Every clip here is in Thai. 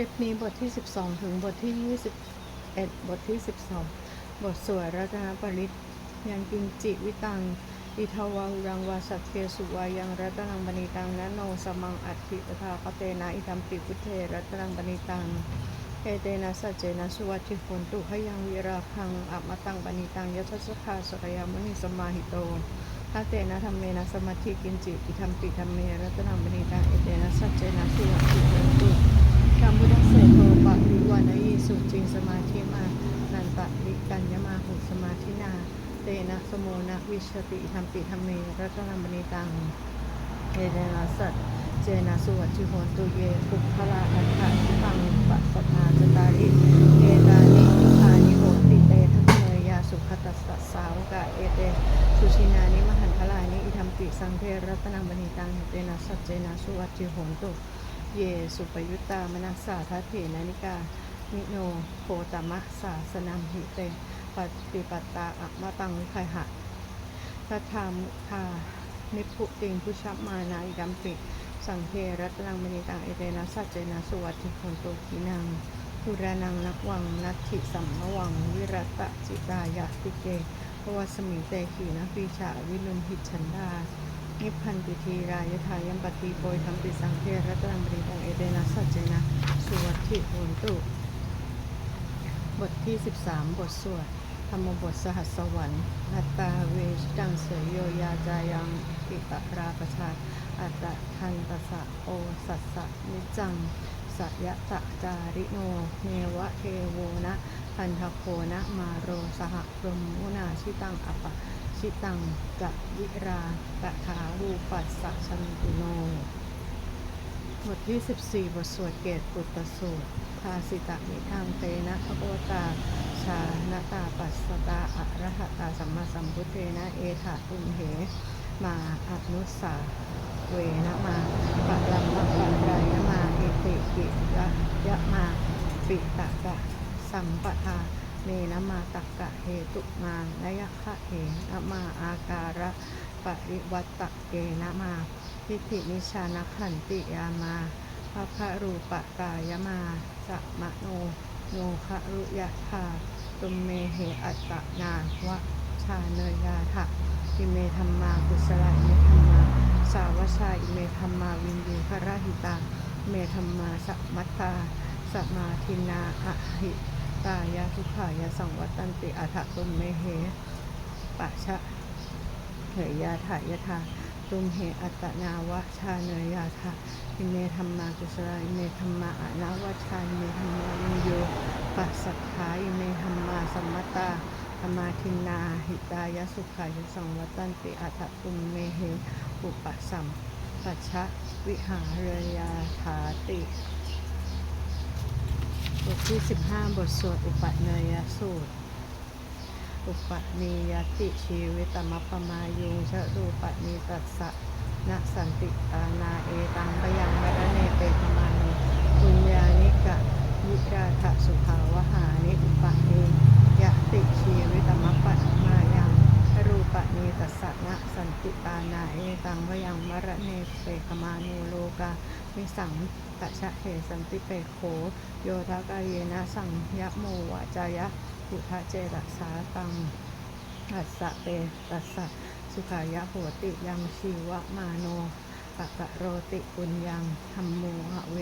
ลิปนี้บทที่ 12 ถึงบทที่ 21 บทที่ 12 บทสวดรัตนปริตยังกินจิวิตังอิทาวาหุรังวาสัตเทสุวายังรัตนังบณิตังนะโนสมังอัตถิปทาคเตนะอิทัมปิพุเทรัตนังบณิตังเอเตนะสัจเจนะสุวัติโหนตุขยังวิราคังอัมตังบณิตังยัสสะคาสกยามุนิสมาหิโตทาเตนะธรรมเมนะสมาธิกินจิอิทัมปิธรรมเมรัตนังบณิตังเอเตนะสัจเจนะสุวัติโหนตุ ธรรมพุทธเสโทปะวิวานยีสุจริงสมาธิมา นันตะวิกัญญมาหุสมาธินา เตนะสโมนะวิชติธรรมปิธรรมเมรัตนัมบณิตังเอเดนะสัตเจนะสุวัจิโหตุเยปุพละอัฏฐะทิพังปัสสทาจตาริเอตานิทุกขานิโหติเตทัพเนยยาสุขตัสสะสาวกะเอเตสุชินานิมหันทลานิอิธรรมปิสังเทรัตนังบณิตังเตนะสัจเจนะสุวัจิโหตุ เย สุปยุตตามนัสสาทัตเถนานิกานิโนโคตมะสาสนังหิเตปฏิปตาอะมะตังวิคายหะทัทธามุทานิพุติงพุชัมมานาอิดัมปิสังเทรัตนังมณีตังเอเตนะสัจเจนะสุวัติโคนโตกินังปุรานังนักวังนัตถิสัมมวัง วิรัตะจิตายะติเกภวสมิเตขีนะปีชาวิลุมหิชันดา นิพพันติทีรายทายัมปติโปยธรรมปิสังเทรัตนังบริตังเอเดนะสัจเจนะสุวัตถิโหนตุบทที่ 13 บทสวดธรรมบทสหัสวรรค์อัตตาเวชดังเสยโยยาจายังอิตราประชาอัตตะทันตสะโอสัสสะนิจังสัยะตะจาริโน เนวะเทโวนะพันทโคนะมาโรสหพรมุนาชิตังอปะ ชิตังกะวิรากะถารูปัสสะชันตุโนบทที่14บทสวดเกตปุตตสูตรภาสิตะนิทางเตนะพโวตา ชาณตาปัสสตาอะระหะตาสัมมาสัมพุทเทนะเอถาตุมเห มาอนุสาเวนะมาปะลัมมะปัญญายมาเอติกิยะยะมา ปิตะกะสัมปทา เนนะมาตักกะเหตุมานยคะเหนะมาอาการะปริวัตตะเกนะมาทิฏฐินิชานขันติยามาพระพะรูปะกายมาสัมโนโนคะรุยะธาตุมเมเหอัตตนาวะชาเนยาถะอิเมธรรมากุศลอิเมธรรมา สาวชาอิเมธรรมาวินยูพระหิตาเมธรรมาสัมมัตตาสมาทินาอะหิต ตายาทุขายาสังวัตันติอัฏฐตุมเมเหปะชะเหยยาถายาทาตุมเหอัตนาวะชาเนยยาทะอิเมธรรมากุศลอิเมธรรมาอานาวะชาอิเมธรรมาวิโยปัสสัทธาอิเมธรรมาสัมมตตาธรรมาทินาหิตายะสุขายะสังวัตันติอัฏฐตุมเมเหอุปสัมปัชชะวิหารยาถาติ ทที่ 15 บทสวดอุปเนยสูตร อุปนิยติชีวิตมัปปมายุงชะรูปนิตัสสะนะสันติตานาเอตังปยังวรเนเปตมานุปุญญานิกะยิราทะสุภาวหานิอุปนิยติชีวิตมัปปมา ยังรูปนิตัสสะนะสันติตานาเอตังวยังวรเนเปกมานุโลกามิสังตะชะเทสันติเปโข โยทากายเยนะสังยะโมวาจายะพุทธเจรัสาตังอัสสะเตตัสสะสุขายะโหติยังชีวะมาโนปะกะโรติปุญญังธรรมโมหะเว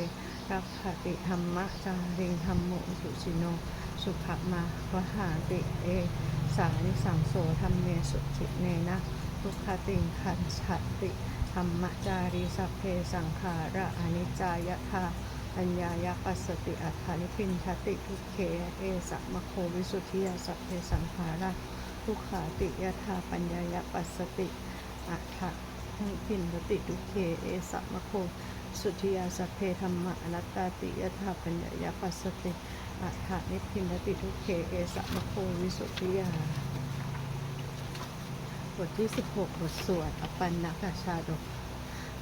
รักขติธรรมะจาริงธรรมโมสุชิโน สุขมาวหาติเอ สานิสังโสธรรมเมสุจิเนนะทุกขติงขันฉัตติธรรมจารีสัพเพสังขาระอนิจจายทาอัญญายปัสสติอัฏฐานิพินชติทุกเขเอสะมะโควิสุทธิยาสัพเพสังขาระทุกขาติยถาปัญญายปัสสติอัฏฐานิพินชติทุกเขเอสะมะโคสุทธิยาสัพเพธรรมะอนัตตาติยถาปัญญายปัสสติ อัฏฐานิพินติทุกเขเอสะมะโควิสุทธิยา บทที่ 16 บทสวดอปันนกชาดก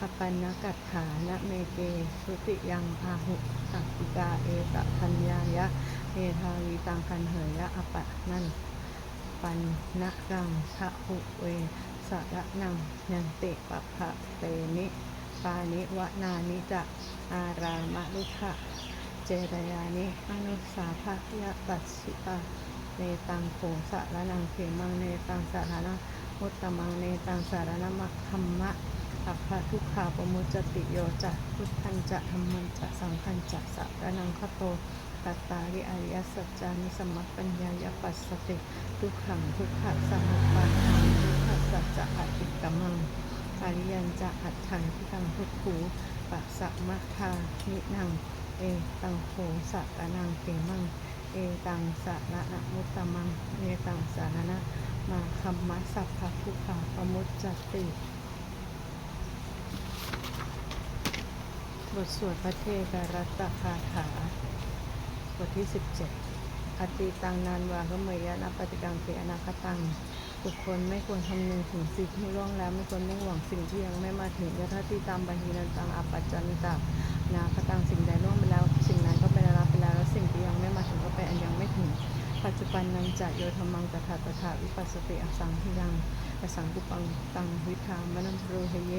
อปันนกัตถานะเมเกสุติยังอาหุสักติกาเอตทัญญายะเอทาวีตังคันเหยะอปะนั่นปันนะกังทะหุเวสะระนังยันติปะภะเตนิปานิวะนานิจะอารามะลุขะ เจรยานิอนุสาภยะปัสสิตาเนตังโขสะระนังเขมังเนตังสารนะมุตตมังเนตังสารนะมัคคัมมะอัพพะทุกขาปมุจติโยจะพุทธันจะธรรมันจะสังฆันจะสาระนังคโตตัตตาริอริยสัจจานิสมัปัญญายปัสสติทุกขังทุกขะสมุปปาทังทุกขะสัจจะอติกมังอริยันจะอัดถังที่ตังทุกขูปัสสะมะทานินัง เอตังโหสะกะนังเกมัง เอตังสะระนะมุตตมัง เอตังสารนะมาคัมมะสัพพะทุกขาปมุจจติบทสวดพระเทกรัตตคาถา บทที่ 17 อติตังนานวาก็เมยะนะปฏิกังเปอนาคตัง บุคคลไม่ควรคำนึงถึงสิ่งที่ล่วงแล้ว ไม่ควรมุ่งหวังสิ่งที่ยังไม่มาถึงยะทัติตามบัญญีนันตังอัปปัจจันตานาคตังสิ่งใดล่วง ปันนันจะโยธรรมังตถาตถาวิปัสสติอสังทิยังอสังกุปังตังวิธามะนันทโรเฮเย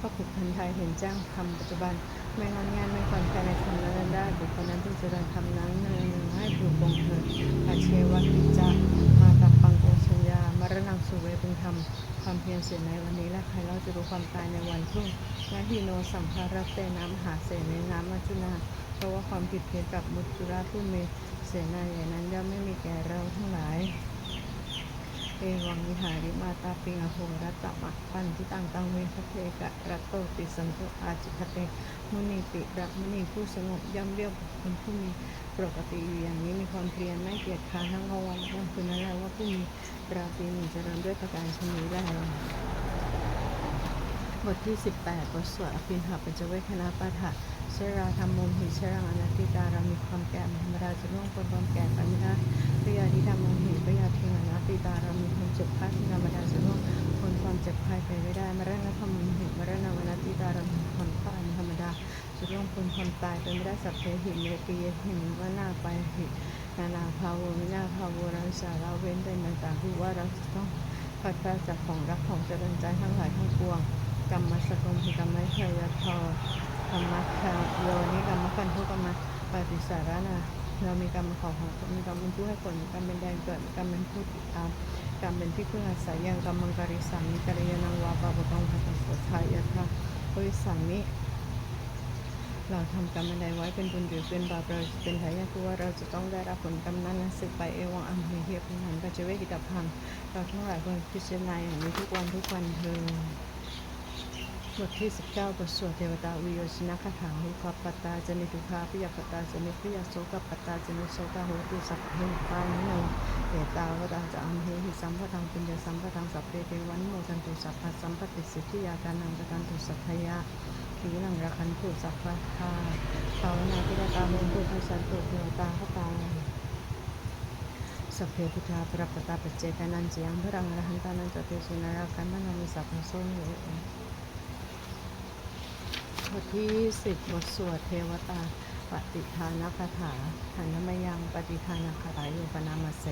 พระขุนไทยเห็นแจ้งธรรมปัจจุบัน ไม่งอนแงนไม่คอนแคลนในธรรมนั้นได้บุคคลนั้นที่เจริญธรรมนั้นเนืองให้ถูกปงเถิดอาเชวะกิจจามาตับปังโกชัญญามรณังสุเวพึงทำความเพียรเสียในวันนี้และใครเราจะรู้ความตายในวันพรุ่งนาทีโนสัมภารเตน้ำหาเสในน้ำมัจจุนา เพราะว่าความผิดเพี้ยนกับมุจจุราผู้มี เสนาใหญ่นั้นย่อมไม่มีแก่เราทั้งหลายเอวังวิหาริมาตาปิงอโหรัตตมะปันที่ตังตังเวทเทกะรัตโตติสันโตอาจิคเตมุนีติรักมุนีผู้สงบย่อมเรียกคคลผู้มีปกติอยู่อย่างนี้มีความเพียรไม่เกียจค้านทั้งกลางวันและกลางคืนนั้นแหละว่าผู้มีราตรีหนึ่งเจริญด้วยประการชนีแล้ บทที่ 18 บทสวดอภินหาปัญจเวคณาปาฐะเชราธรรมมุมหิเชรังอนัตติตาเรามีความแก่ธรรมดาจะล่วงพ้นความแก่ไปไม่ได้ปริยาที่ธรรมมุมหิปริยาเทงอนัตติตาเรามีความเจ็บไข้ที่ธรรมดาจะล่วงพ้นความเจ็บไข้ไปไม่ได้มรณะธรรมมุมหิมรณะอนัตติตาเรามีความตายธรรมดาจะล่วงพ้นความตายไปไม่ได้สัพเพหิเมตียหิว่าหน้าไปหินานาภาววินาภาวรังสาราเว้นได้ต่างๆคือว่าเราจะต้องพัดพลาดจากของรักของเจริญใจทั้งหลายทั้งปวง กรรมสกลกรรมเทยทอธรรมะคาโยนิกรรมกันทุกกรรมปฏิสารนาเรามีกรรมขอของมีกรรมเป็นผู้ให้ผลมีกรรมเป็นแดนเกิดมีกรรมเป็นผู้ติดตามกรรมเป็นที่พึ่งอาศัยอย่างกรรมังการิสังมิกริยานังวาปะปะกังพัสสะทายะทะบริสังมิเราทำกรรมใดไว้เป็นบุญหรือเป็นบาปเราเป็นทายาทคือว่าเราจะต้องได้รับผลกรรมนั้นและสืบไปเอวังอัมเหเหียพิหันปัจเจเวกิตาพังเราทั้งหลายควรพิจารณาอย่างนี้ทุกวันทุกวันเธอ บทที่ 19 บทสวดเทวตาวิโยชนะคาถาหุคปตาจนิทุคาปิยปตาจนิปิยโสกปตาจนิโสกาโหตุสัพเพปานิโนเอตาวตาจะอัมเหหิสัมปทังปุญญสัมปทังสัพเพเทวันโมจันตุสัพพสัมปติสิทธิยาการนังกตันตุสัพพยาขีนังรักขันตุสัพพะทาภาวนาพิรตามุตุทัสสันตุเทวตาขตาสัพเพพุทธาปรับปตาปเจกานันจยังพระรังอรหันตานันจเตสุนาราคันมนามิสัพพโสโย บทที่สิบบทสวดเทวตาปฏิทานคาถาหันมยังปฏิทานคาถาโยปนามาเส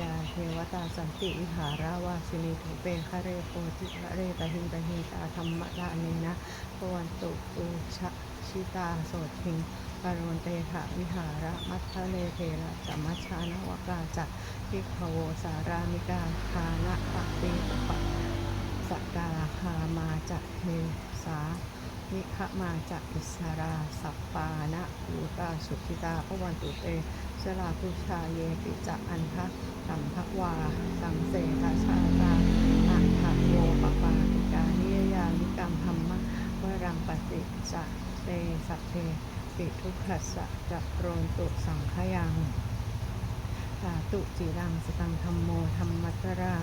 ยาเทวตาสันติวิหาราวาสินีถุเปคะเรโปติคะเรตหิงตหิงตาธรรมะดาเนนะปวันตุปูชะชิตาโสทิงปารวนเตถะวิหาระมัทธเลเทระจัมมัชานวกาจักพิกขโวสารามิกาคานะปะติปะสกกาคามาจักเทสา นิขมาจักอิสราสัปปานะอูตาสุขิตาพวันตุเตสลาพุชาเยปิจะอันทะสัมภวา สังเสทาชาตาอัฏฐโวปปาติกาเนิยยานิกรรมธรรมะวรังปฏิจะเตสัพเพปิทุกขัสสะจะโรนตุสังขยังสาตุจิรังสตังธรรมโมธรรมัตรา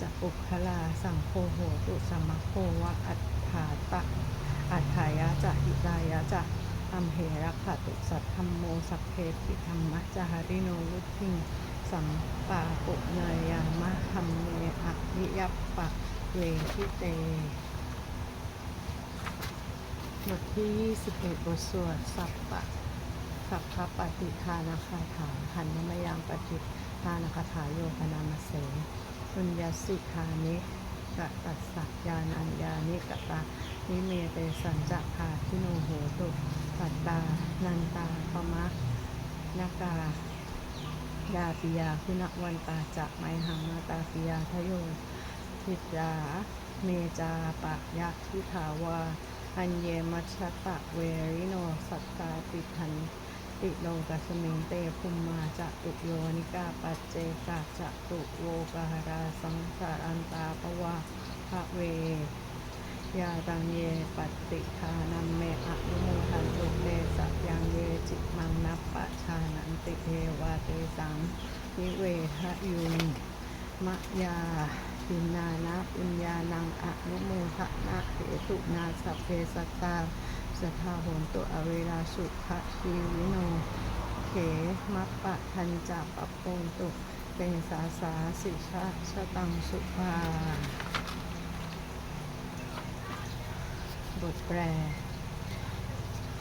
จะปุคลาสังโฆโหตุสัมมโควะอัฏฐาตะอัฏฐายะจะหิตายะ จะอัมเหระขตุสัทธรรมโมสัพเพปิธรรมะจาหาริโนวุทิงสัมปาปุเนยามะธรรมเมอะวิยัปปะเวทิเตบทที่ 21 บทสวดสัพปะสัพพะปฏิทานาคาถาหันนมยังปฏิทานาคาถาโยปนามาเสปุญญสิทานิกะตัสสักยานัญญานิกตา นิเมเตสัญจะคาทิโนโหตุปัตตา นันตาปมะนากายาปิยาคุณวันตาจะไมหังมาตาปิยาทะโยทิตาเมจาปะยะทิถาวา อัญเยมัชตะเวริโนสัตตาติทันติโลกัสมิงเตภุมมาจะตุโยนิกาปัจเจกาจะตุโวการาสังสารันตาปวะภะเว ยาตังเยปฏิทานัมเมอะนุโมทันตุเตสัพยังเยจิตมังนัปปะชานันติเทวาเตสังนิเวทะยุงมะยาปินานะปุญญานังอะนุโมทนะเหตุนาสัพเพสัตตาสทาโหนตุอเวราสุขะชีวิโนเขมัปปะทันจับปปโปนตุเปนสาสาสิชาชะตังสุภา บทแปล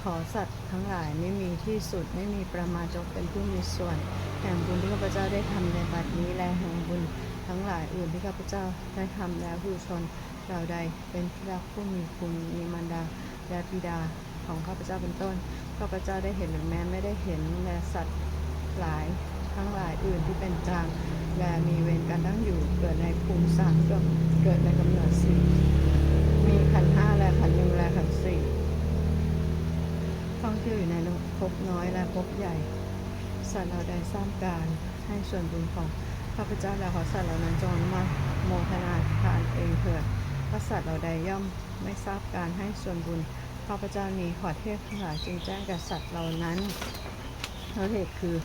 ขอสัตว์ทั้งหลายไม่มีที่สุดไม่มีประมาณจงเป็นผู้มีส่วน แห่งบุญที่ข้าพเจ้าได้ทำในบัดนี้และแห่งบุญทั้งหลายอื่นที่ข้าพเจ้าได้ทำแล้วผู้ชนเหล่าใดเป็นพระผู้มีคุณมีมารดาและบิดาของข้าพเจ้าเป็นต้นข้าพเจ้าได้เห็นหรือแม้ไม่ได้เห็นและสัตว์หลายทั้งหลายอื่นที่เป็นกลางและมีเวรการตั้งอยู่เกิดในภูมิสามก็เกิดในกำเนิดสี่ มีขันห้าและขันหนึ่งและขันสี่ท่องเที่ยวอยู่ในภพน้อยและภพใหญ่ สัตว์เราใดสร้างการให้ส่วนบุญของข้าพเจ้าและขอสัตว์เหล่านั้นจงมาโมทนาทานเองเถิดถ้าสัตว์เราใดย่อมไม่ทราบการให้ส่วนบุญข้าพเจ้านี้ขอเทพทั้งหลายจึงแจ้งแก่สัตว์เหล่านั้นเพราะเหตุคือ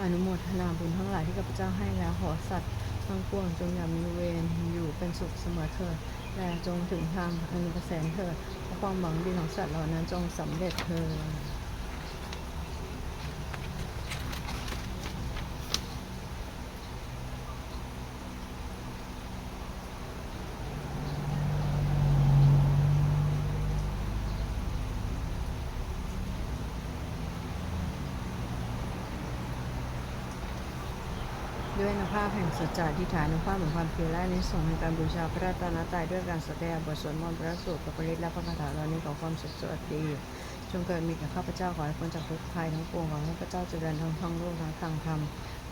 อนุโมทนาบุญทั้งหลายที่ข้าพเจ้าให้แล้วขอสัตว์ทั้งปวงจงอย่ามีเวรอยู่เป็นสุขเสมอเถิด และจงถึงทางอนุกแสนเถิดความหวังดีของสัตว์เหล่านั้นจงสำเร็จเถิด ด้วยนภาพแห่งสัจจะทิฏฐานุภาพแห่งความเพียรและอานิสงในการบูชาพระตนตรัยด้วยการแสดงบทสวดมนต์พระสูตรกับปริตและพระคาถาเหล่านี้ของความสุขสวัสดีจงเกิดมีแก่ข้าพเจ้าขอให้พ้นจากทุกภัยทั้งปวงขอให้ข้าพเจ้าเจริญทั้งท่องโลกทั้งทางธรรม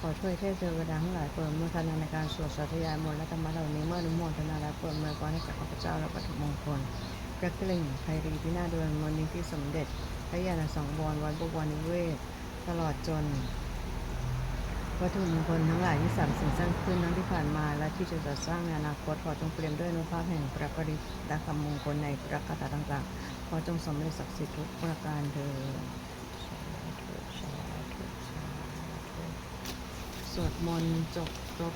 ขอช่วยเทพเทวดาทั้งหลายโปรดเมื่อทนาในการสวดสาธยายมนต์และธรรมะเหล่านี้เมื่อนุโมทนาและโปรดเมื่อก่อนให้กับข้าพเจ้าและปฐมมงคลพระกลิ่งไพรีพินาศโดยมนต์นี้ที่สมเด็จพระญาณสังวรวัดบวรนิเวศ ตลอดจน วัตถุมงคลทั้งหลายที่สามสิ่งสร้างขึ้นนั้นที่ผ่านมาและที่จะจัดสร้างในอนาคตขอจงเปลี่ยนด้วยนุภาพแห่งพระปริตและคำมงคลในพระคาถาต่างๆ ขอจงสำเร็จศักดิ์สิทธิ์ทุกประการเถิดสวดมนต์จบครบ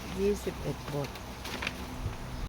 21 บท